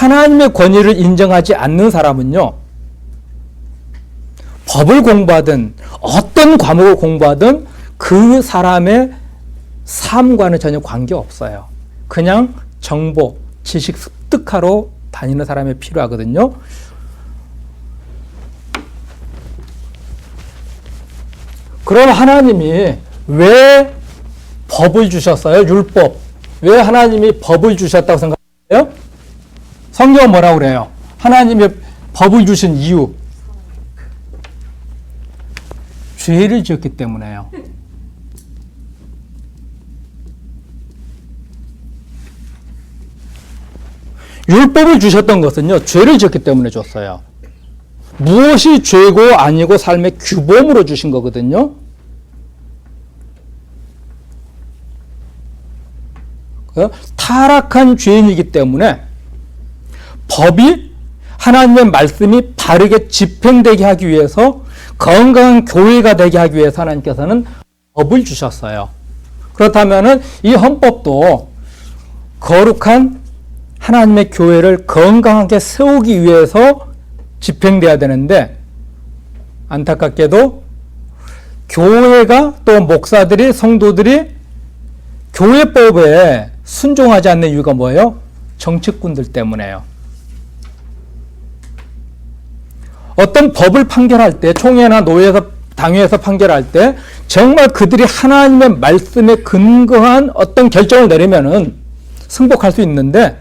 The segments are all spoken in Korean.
하나님의 권위를 인정하지 않는 사람은요, 법을 공부하든 어떤 과목을 공부하든 그 사람의 삶과는 전혀 관계 없어요. 그냥 정보, 지식 습득하러 다니는 사람이 필요하거든요. 그럼 하나님이 왜 법을 주셨어요? 율법. 왜 하나님이 법을 주셨다고 생각해요? 성경은 뭐라고 그래요? 하나님이 법을 주신 이유. 죄를 지었기 때문에요. 율법을 주셨던 것은요, 죄를 지었기 때문에 줬어요. 무엇이 죄고 아니고 삶의 규범으로 주신 거거든요. 어? 타락한 죄인이기 때문에 법이 하나님의 말씀이 바르게 집행되게 하기 위해서 건강한 교회가 되게 하기 위해서 하나님께서는 법을 주셨어요. 그렇다면 이 헌법도 거룩한 하나님의 교회를 건강하게 세우기 위해서 집행돼야 되는데 안타깝게도 교회가 또 목사들이 성도들이 교회법에 순종하지 않는 이유가 뭐예요? 정치꾼들 때문에요. 어떤 법을 판결할 때 총회나 노회에서 당회에서 판결할 때 정말 그들이 하나님의 말씀에 근거한 어떤 결정을 내리면은 승복할 수 있는데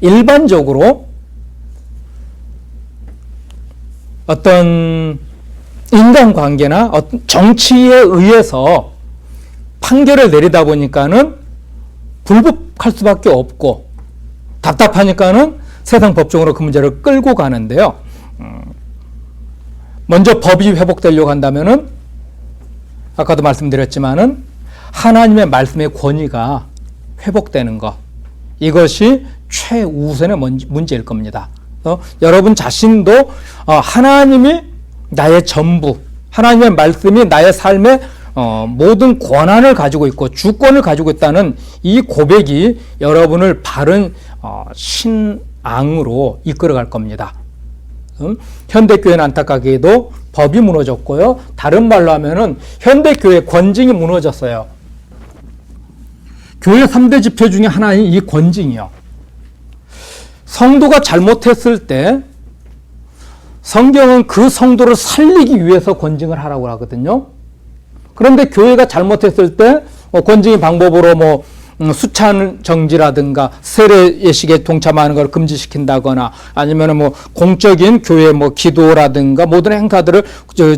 일반적으로 어떤 인간관계나 어떤 정치에 의해서 판결을 내리다 보니까는 불복할 수밖에 없고 답답하니까는 세상 법정으로 그 문제를 끌고 가는데요. 음, 먼저 법이 회복되려고 한다면은 아까도 말씀드렸지만은 하나님의 말씀의 권위가 회복되는 것 이것이 최우선의 문제일 겁니다. 어, 여러분 자신도 어, 하나님이 나의 전부, 하나님의 말씀이 나의 삶의 어, 모든 권한을 가지고 있고 주권을 가지고 있다는 이 고백이 여러분을 바른 어, 신앙으로 이끌어갈 겁니다. 음? 현대교회는 안타깝게도 법이 무너졌고요. 다른 말로 하면은 현대교회 권징이 무너졌어요. 교회 3대 지표 중에 하나인 이 권징이요. 성도가 잘못했을 때 성경은 그 성도를 살리기 위해서 권징을 하라고 하거든요. 그런데 교회가 잘못했을 때 어, 권징의 방법으로 뭐 음, 수찬 정지라든가 세례 예식에 동참하는 걸 금지시킨다거나 아니면 뭐 공적인 교회 뭐 기도라든가 모든 행사들을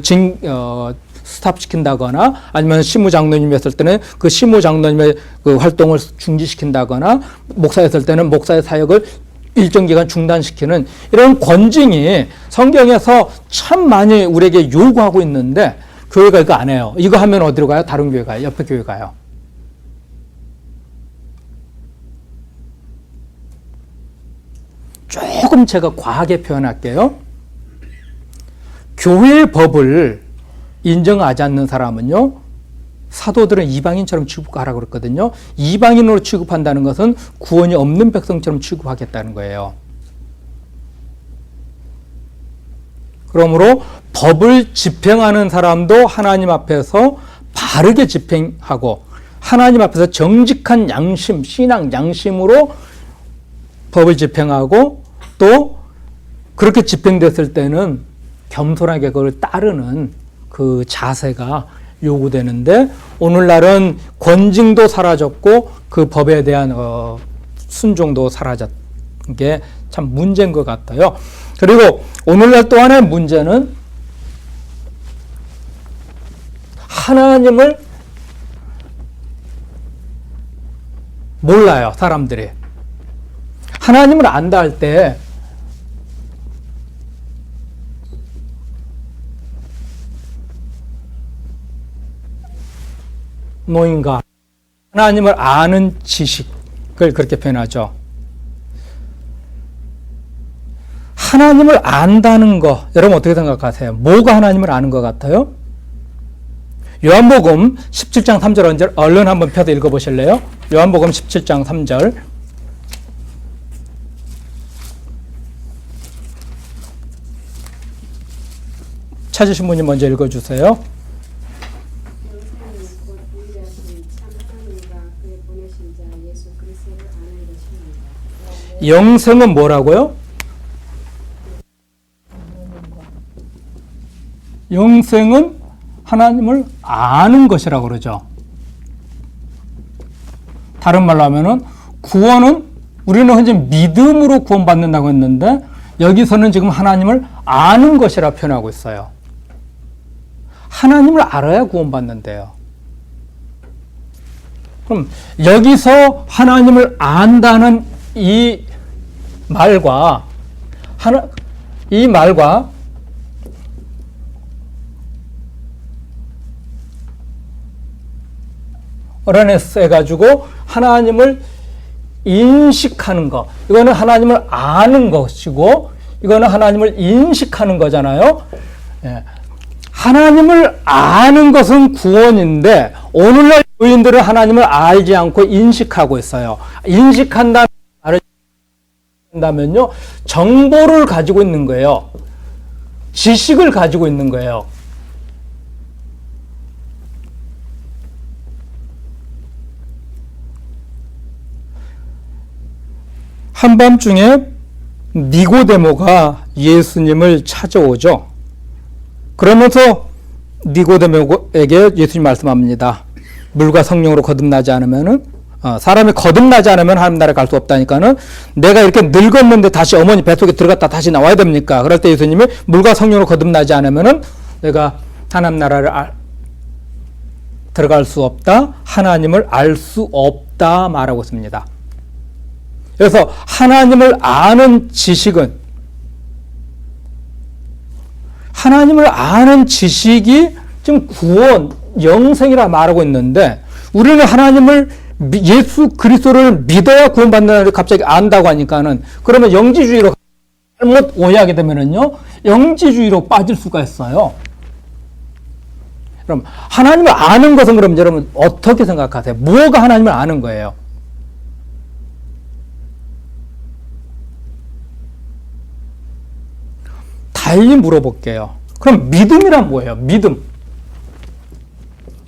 진, 어, 스탑시킨다거나 아니면 시무 장로님이었을 때는 그 시무 장로님의 그 활동을 중지시킨다거나 목사였을 때는 목사의 사역을 일정 기간 중단시키는 이런 권징이 성경에서 참 많이 우리에게 요구하고 있는데 교회가 이거 안 해요. 이거 하면 어디로 가요? 다른 교회 가요. 옆에 교회 가요. 조금 제가 과하게 표현할게요. 교회의 법을 인정하지 않는 사람은요, 사도들은 이방인처럼 취급하라고 그랬거든요. 이방인으로 취급한다는 것은 구원이 없는 백성처럼 취급하겠다는 거예요. 그러므로 법을 집행하는 사람도 하나님 앞에서 바르게 집행하고 하나님 앞에서 정직한 양심, 신앙 양심으로 법을 집행하고 또 그렇게 집행됐을 때는 겸손하게 그걸 따르는 그 자세가 요구되는데 오늘날은 권징도 사라졌고 그 법에 대한 어, 순종도 사라졌 게 참 문제인 것 같아요. 그리고 오늘날 또 하나의 문제는 하나님을 몰라요, 사람들이. 하나님을 안다 할 때, 노인과 하나님을 아는 지식을 그렇게 표현하죠. 하나님을 안다는 거, 여러분 어떻게 생각하세요? 뭐가 하나님을 아는 것 같아요? 요한복음 17장 3절 언제 얼른 한번 펴서 읽어보실래요? 요한복음 17장 3절. 찾으신 분이 먼저 읽어주세요. 영생은 뭐라고요? 영생은 하나님을 아는 것이라고 그러죠. 다른 말로 하면은 구원은 우리는 현재 믿음으로 구원받는다고 했는데 여기서는 지금 하나님을 아는 것이라 표현하고 있어요. 하나님을 알아야 구원받는데요. 그럼 여기서 하나님을 안다는 이 말과 하나 이 말과 어라네스 해가지고 하나님을 인식하는 것 이거는 하나님을 아는 것이고 이거는 하나님을 인식하는 거잖아요. 예. 하나님을 아는 것은 구원인데 오늘날 교인들은 하나님을 알지 않고 인식하고 있어요. 인식한다는 말을 한다면요 정보를 가지고 있는 거예요. 지식을 가지고 있는 거예요. 한밤중에 니고데모가 예수님을 찾아오죠. 그러면서 니고데모에게 예수님 말씀합니다. 물과 성령으로 거듭나지 않으면은 어, 사람이 거듭나지 않으면 하나님 나라에 갈 수 없다니까는 내가 이렇게 늙었는데 다시 어머니 뱃속에 들어갔다 다시 나와야 됩니까? 그럴 때 예수님이 물과 성령으로 거듭나지 않으면은 내가 하나님 나라를 알, 들어갈 수 없다. 하나님을 알 수 없다 말하고 있습니다. 그래서 하나님을 아는 지식은 하나님을 아는 지식이 지금 구원, 영생이라 말하고 있는데 우리는 하나님을 미- 예수 그리스도를 믿어야 구원받는다는데 갑자기 안다고 하니까는 그러면 영지주의로 잘못 오해하게 되면은요 영지주의로 빠질 수가 있어요. 그럼 하나님을 아는 것은 그럼 여러분 어떻게 생각하세요? 뭐가 하나님을 아는 거예요? 달리 물어볼게요. 그럼 믿음이란 뭐예요? 믿음.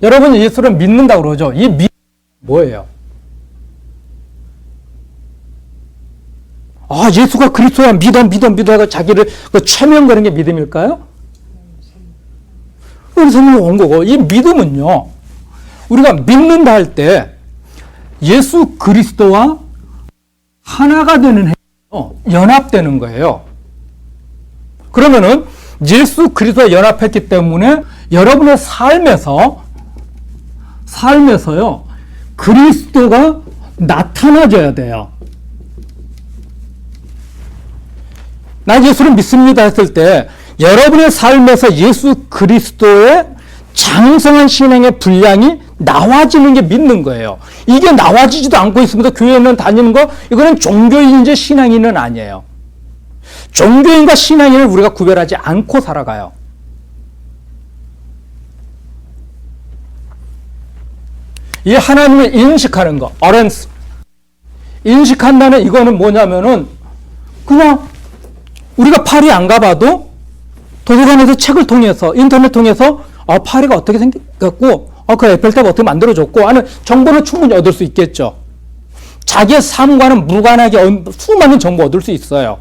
여러분 예수를 믿는다고 그러죠. 이 믿음 뭐예요? 아, 예수가 그리스도야 믿어 믿어 믿어 하고 자기를 그 최명거리는 게 믿음일까요? 그런 성경이 온 거고 이 믿음은요. 우리가 믿는다 할 때 예수 그리스도와 하나가 되는. 연합되는 거예요. 그러면은 예수 그리스도와 연합했기 때문에 여러분의 삶에서 삶에서요 그리스도가 나타나져야 돼요. 난 예수를 믿습니다 했을 때 여러분의 삶에서 예수 그리스도의 장성한 신앙의 분량이 나와지는 게 믿는 거예요. 이게 나와지지도 않고 있습니다. 교회는 다니는 거 이거는 종교인지 신앙인은 아니에요. 종교인과 신앙인을 우리가 구별하지 않고 살아가요. 이 하나님을 인식하는 거, 어렌스. 인식한다는 이거는 뭐냐면은 그냥 우리가 파리 안 가봐도 도서관에서 책을 통해서 인터넷 통해서 아 파리가 어떻게 생겼고 아 그 에펠탑 어떻게 만들어졌고 하는 정보는 충분히 얻을 수 있겠죠. 자기의 삶과는 무관하게 어- 수많은 정보 얻을 수 있어요.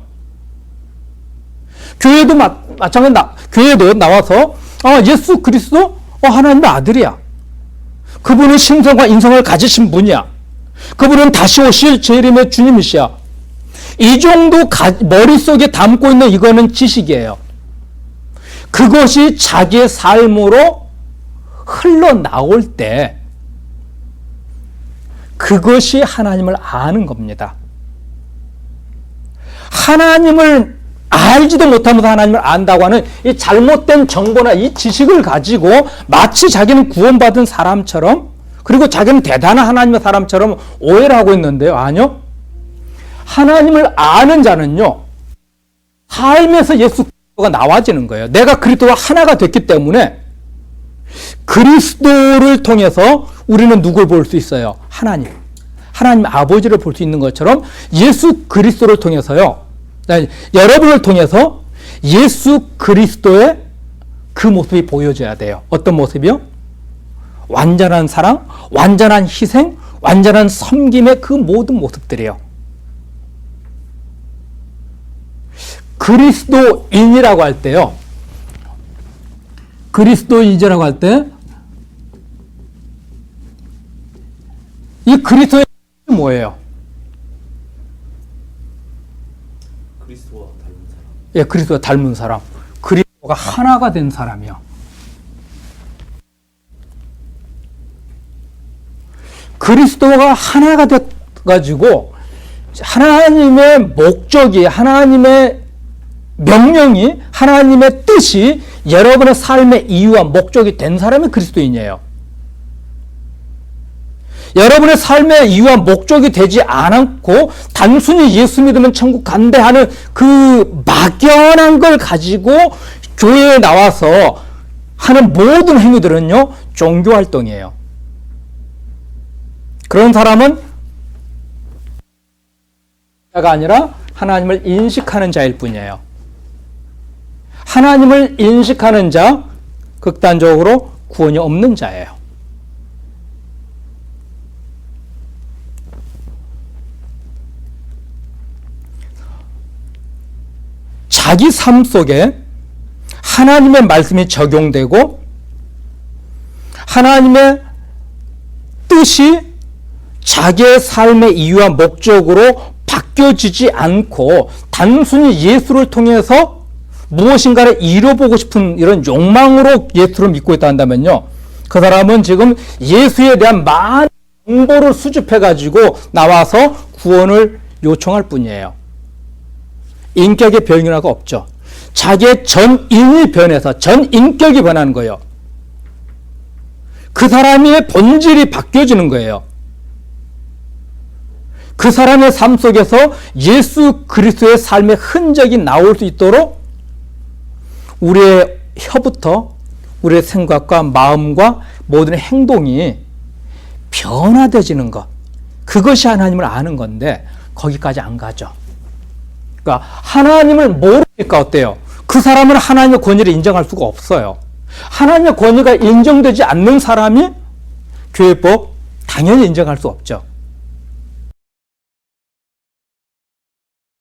교회도 마, 마찬가지 나, 교회도 나와서 아 예수 그리스도 어, 하나님의 아들이야. 그분은 신성과 인성을 가지신 분이야. 그분은 다시 오실 재림의 주님이시야. 이 정도 가, 머릿속에 담고 있는 이거는 지식이에요. 그것이 자기의 삶으로 흘러나올 때 그것이 하나님을 아는 겁니다. 하나님을 알지도 못하면서 하나님을 안다고 하는 이 잘못된 정보나 이 지식을 가지고 마치 자기는 구원받은 사람처럼 그리고 자기는 대단한 하나님의 사람처럼 오해를 하고 있는데요. 아니요. 하나님을 아는 자는요. 삶에서 예수 그리스도가 나와지는 거예요. 내가 그리스도와 하나가 됐기 때문에 그리스도를 통해서 우리는 누굴 볼 수 있어요? 하나님. 하나님 아버지를 볼 수 있는 것처럼 예수 그리스도를 통해서요. 여러분을 통해서 예수 그리스도의 그 모습이 보여져야 돼요. 어떤 모습이요? 완전한 사랑, 완전한 희생, 완전한 섬김의 그 모든 모습들이요. 그리스도인이라고 할 때요. 그리스도인이라고 할 때, 이 그리스도의 뭐예요? 그리스도와 닮은 사람. 예, 그리스도와 닮은 사람. 그리스도가 하나가 된 사람이요. 그리스도가 하나가 돼 가지고 하나님의 목적이 하나님의 명령이 하나님의 뜻이 여러분의 삶의 이유와 목적이 된 사람이 그리스도인이에요. 여러분의 삶의 이유와 목적이 되지 않고 단순히 예수 믿으면 천국 간대 하는 그 막연한 걸 가지고 교회에 나와서 하는 모든 행위들은요, 종교 활동이에요. 그런 사람은 자가 아니라 하나님을 인식하는 자일 뿐이에요. 하나님을 인식하는 자, 극단적으로 구원이 없는 자예요. 자기 삶 속에 하나님의 말씀이 적용되고 하나님의 뜻이 자기의 삶의 이유와 목적으로 바뀌어지지 않고 단순히 예수를 통해서 무엇인가를 이뤄보고 싶은 이런 욕망으로 예수를 믿고 있다 한다면요. 그 사람은 지금 예수에 대한 많은 정보를 수집해 가지고 나와서 구원을 요청할 뿐이에요. 인격의 변화가 없죠. 자기의 전인이 변해서 전 인격이 변하는 거예요. 그 사람의 본질이 바뀌어지는 거예요. 그 사람의 삶 속에서 예수 그리스도의 삶의 흔적이 나올 수 있도록 우리의 혀부터 우리의 생각과 마음과 모든 행동이 변화되지는 것. 그것이 하나님을 아는 건데 거기까지 안 가죠. 그러니까 하나님을 모르니까 어때요? 그 사람은 하나님의 권위를 인정할 수가 없어요. 하나님의 권위가 인정되지 않는 사람이 교회법 당연히 인정할 수 없죠.